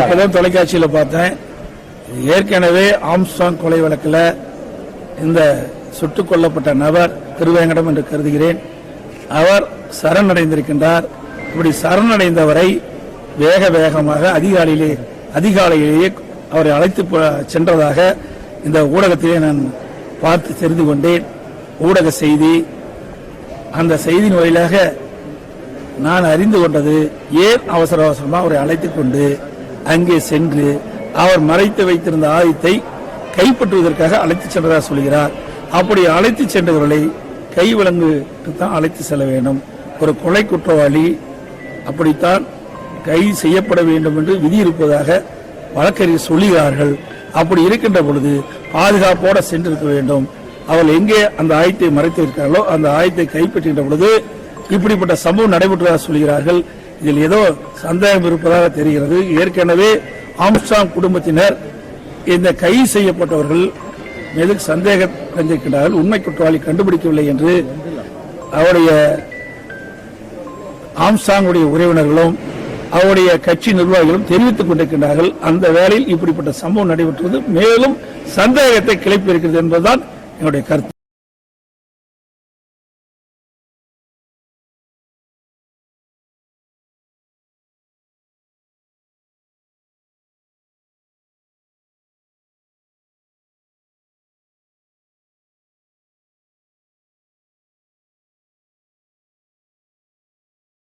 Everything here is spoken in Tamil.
இப்பதான் தொலைக்காட்சியில பார்த்தேன். ஏற்கனவே ஆம்ஸ்டாங் கொலை வழக்கில் இந்த சுட்டுக் கொல்லப்பட்ட நபர் திருவேங்கடம் என்று கருதுகிறேன். அவர் சரணடைந்திருக்கின்றார். இப்படி சரணடைந்தவரை வேக வேகமாக அதிகாலையிலே அதிகாலையிலேயே அவரை அழைத்து சென்றதாக இந்த ஊடகத்திலே நான் பார்த்து தெரிந்து கொண்டேன். ஊடக செய்தி அந்த செய்தியின் வாயிலாக நான் அறிந்து கொண்டது ஏன் அவசர அவசரமாக அவரை அழைத்துக் கொண்டு அங்கே சென்று அவர் மறைத்து வைத்திருந்த ஆயுதத்தை கைப்பற்றுவதற்காக அழைத்து சென்றதாக சொல்கிறார். அப்படி அழைத்து சென்றவர்களை கை விலங்குக்கு தான் அழைத்து செல்ல வேண்டும். ஒரு கொலை குற்றவாளி அப்படித்தான் கைது செய்யப்பட வேண்டும் என்று விதி இருப்பதாக வழக்கறிஞர் சொல்லுகிறார்கள். அப்படி இருக்கின்ற பொழுது பாதுகாப்போட சென்றிருக்க வேண்டும். அவள் எங்கே அந்த ஆயத்தை மறைத்து இருக்கிறார்களோ அந்த ஆயத்தை கைப்பற்றுகின்ற பொழுது இப்படிப்பட்ட சம்பவம் நடைபெற்றதாக சொல்கிறார்கள். இதில் ஏதோ சந்தேகம் இருப்பதாக தெரிகிறது. ஏற்கனவே ஆம்ஸ்டாங் குடும்பத்தினர் இந்த கைது செய்யப்பட்டவர்கள் மீது சந்தேகம் அடைந்திருக்கிறார்கள் உண்மை குற்றவாளி கண்டுபிடிக்கவில்லை என்று அவருடைய ஆம்சாங்குடைய உறவினர்களும் அவருடைய கட்சி நிர்வாகிகளும் தெரிவித்துக் கொண்டிருக்கின்றார்கள். அந்த வேளையில் இப்படிப்பட்ட சம்பவம் நடைபெற்றது. மேலும் சந்தேகத்தை கிளப்பி இருக்கிறது என்பதுதான் என்னுடைய கருத்து.